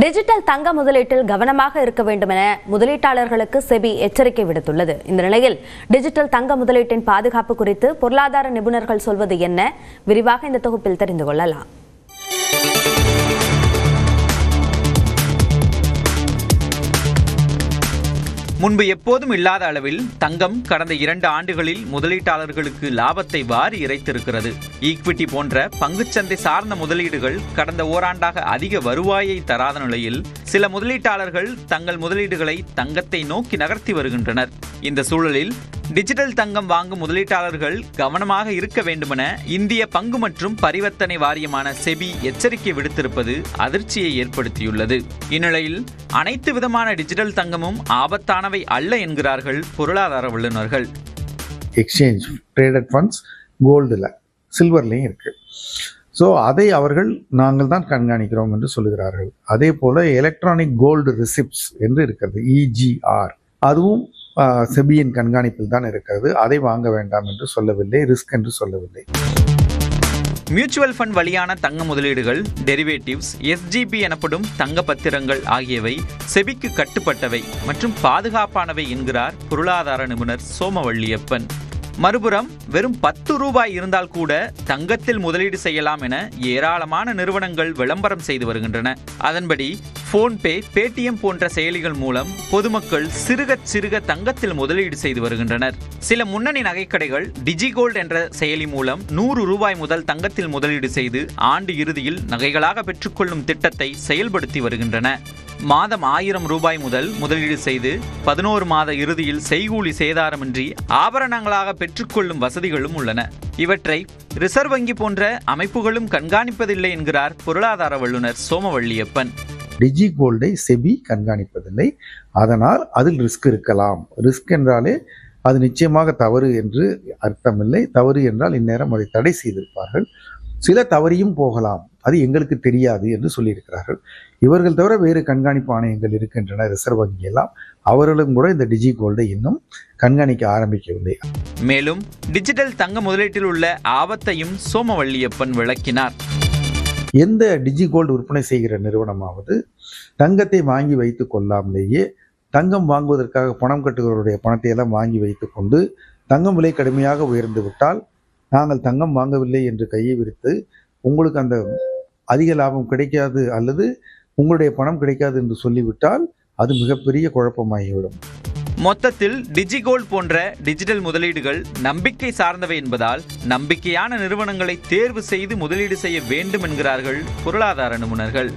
Digital தங்க முதலீட்டில் கவனமாக இருக்க வேண்டும் என முதலீட்டாளர்களுக்கு செபி எச்சரிக்கை விடுத்துள்ளது. இந்த நிலையில் டிஜிட்டல் தங்க முதலீட்டின் பாதுகாப்பு குறித்து பொருளாதார நிபுணர்கள் சொல்வது என்ன? விரிவாக இந்த தொகுப்பில் தெரிந்து கொள்ளலாம். முன்பு எப்போதும் இல்லாத அளவில் தங்கம் கடந்த இரண்டு ஆண்டுகளில் முதலீட்டாளர்களுக்கு லாபத்தை வாரி இறைத்திருக்கிறது. ஈக்விட்டி போன்ற பங்குச்சந்தை சார்ந்த முதலீடுகள் கடந்த ஓராண்டாக அதிக வருவாயை தராத நிலையில் சில முதலீட்டாளர்கள் தங்கள் முதலீடுகளை தங்கத்தை நோக்கி நகர்த்தி வருகின்றனர். இந்த சூழலில் டிஜிட்டல் தங்கம் வாங்கும் முதலீட்டாளர்கள் கவனமாக இருக்க வேண்டுமென இந்திய பங்கு மற்றும் பரிவர்த்தனை வாரியமான செபி எச்சரிக்கை விடுத்திருப்பது அதிர்ச்சியை ஏற்படுத்தியுள்ளது. இந்நிலையில் அனைத்து விதமான டிஜிட்டல் தங்கமும் ஆபத்தானவை அல்ல என்கிறார்கள் பொருளாதார வல்லுநர்கள். எக்ஸ்சேஞ்ச் ட்ரேடட் ஃபண்ட்ஸ் கோல்டில் சில்வர்லேயும் இருக்குது ஸோ அதை அவர்கள் நாங்கள் தான் கண்காணிக்கிறோம் என்று சொல்லுகிறார்கள். அதே போல் எலக்ட்ரானிக் கோல்டு ரிசிப்ட்ஸ் என்று இருக்கிறது இஜிஆர் அதுவும் செபியின் கண்காணிப்பில் தான் இருக்கிறது. அதை வாங்க வேண்டாம் என்று சொல்லவில்லை ரிஸ்க் என்று சொல்லவில்லை. மியூச்சுவல் ஃபண்ட் வழியான தங்க முதலீடுகள் டெரிவேட்டிவ்ஸ் எஸ்ஜிபி எனப்படும் தங்க பத்திரங்கள் ஆகியவை செபிக்கு கட்டுப்பட்டவை மற்றும் பாதுகாப்பானவை என்கிறார் பொருளாதார நிபுணர் சோமவள்ளியப்பன் மறுபுறம் வெறும் பத்து ரூபாய் இருந்தால் கூட தங்கத்தில் முதலீடு செய்யலாம் என ஏராளமான நிறுவனங்கள் விளம்பரம் செய்து வருகின்றன. அதன்படி போன்பே பேடிஎம் போன்ற செயலிகள் மூலம் பொதுமக்கள் சிறுக சிறுக தங்கத்தில் முதலீடு செய்து வருகின்றனர். சில முன்னணி நகைக்கடைகள் டிஜிகோல்ட் என்ற செயலி மூலம் நூறு ரூபாய் முதல் தங்கத்தில் முதலீடு செய்து ஆண்டு இறுதியில் நகைகளாக பெற்றுக்கொள்ளும் திட்டத்தை செயல்படுத்தி வருகின்றன. மாதம் ஆயிரம் ரூபாய் முதல் முதலீடு செய்து பதினோரு மாத இறுதியில் செய்கூலி சேதாரமின்றி ஆபரணங்களாக பெற்றுக்கொள்ளும் வசதிகளும் உள்ளன. இவற்றை ரிசர்வ் வங்கி போன்ற அமைப்புகளும் கண்காணிப்பதில்லை என்கிறார் பொருளாதார வல்லுநர் சோமவள்ளியப்பன் டிஜி கோல்டை செபி கண்காணிப்பதில்லை. அதனால் அதில் ரிஸ்க் இருக்கலாம். ரிஸ்க் என்றாலே அது நிச்சயமாக தவறு என்று அர்த்தமில்லை. தவறு என்றால் இந்நேரம் அதை தடை செய்திருப்பார்கள். சில தவறியும் போகலாம். அது எங்களுக்கு தெரியாது என்று சொல்லியிருக்கிறார்கள். இவர்கள் தவிர வேறு கண்காணிப்பு ஆணையங்கள் இருக்கின்றன ரிசர்வ் வங்கி எல்லாம் அவர்களும் கூட இந்த டிஜி கோல்டை இன்னும் கண்காணிக்க ஆரம்பிக்கவில்லை. மேலும் டிஜிட்டல் தங்க முதலீட்டில் உள்ள ஆபத்தையும் சோமவள்ளியப்பன் விளக்கினார். எந்த டிஜி கோல்டு விற்பனை செய்கிற நிறுவனமாவது தங்கத்தை வாங்கி வைத்து கொள்ளாமலேயே தங்கம் வாங்குவதற்காக பணம் கட்டுகிறவருடைய பணத்தை எல்லாம் வாங்கி வைத்துக்கொண்டு தங்கம் விலை கடுமையாக உயர்ந்து விட்டால் நாங்கள் தங்கம் வாங்கவில்லை என்று கையை விரித்து உங்களுக்கு அந்த அதிக லாபம் கிடைக்காது அல்லது உங்களுடைய பணம் கிடைக்காது என்று சொல்லிவிட்டால் அது மிகப்பெரிய குழப்பமாகிவிடும். மொத்தத்தில் டிஜிகோல்ட் போன்ற டிஜிட்டல் முதலீடுகள் நம்பிக்கை சார்ந்தவை என்பதால் நம்பிக்கையான நிறுவனங்களை தேர்வு செய்து முதலீடு செய்ய வேண்டும் என்கிறார்கள் பொருளாதார நிபுணர்கள்.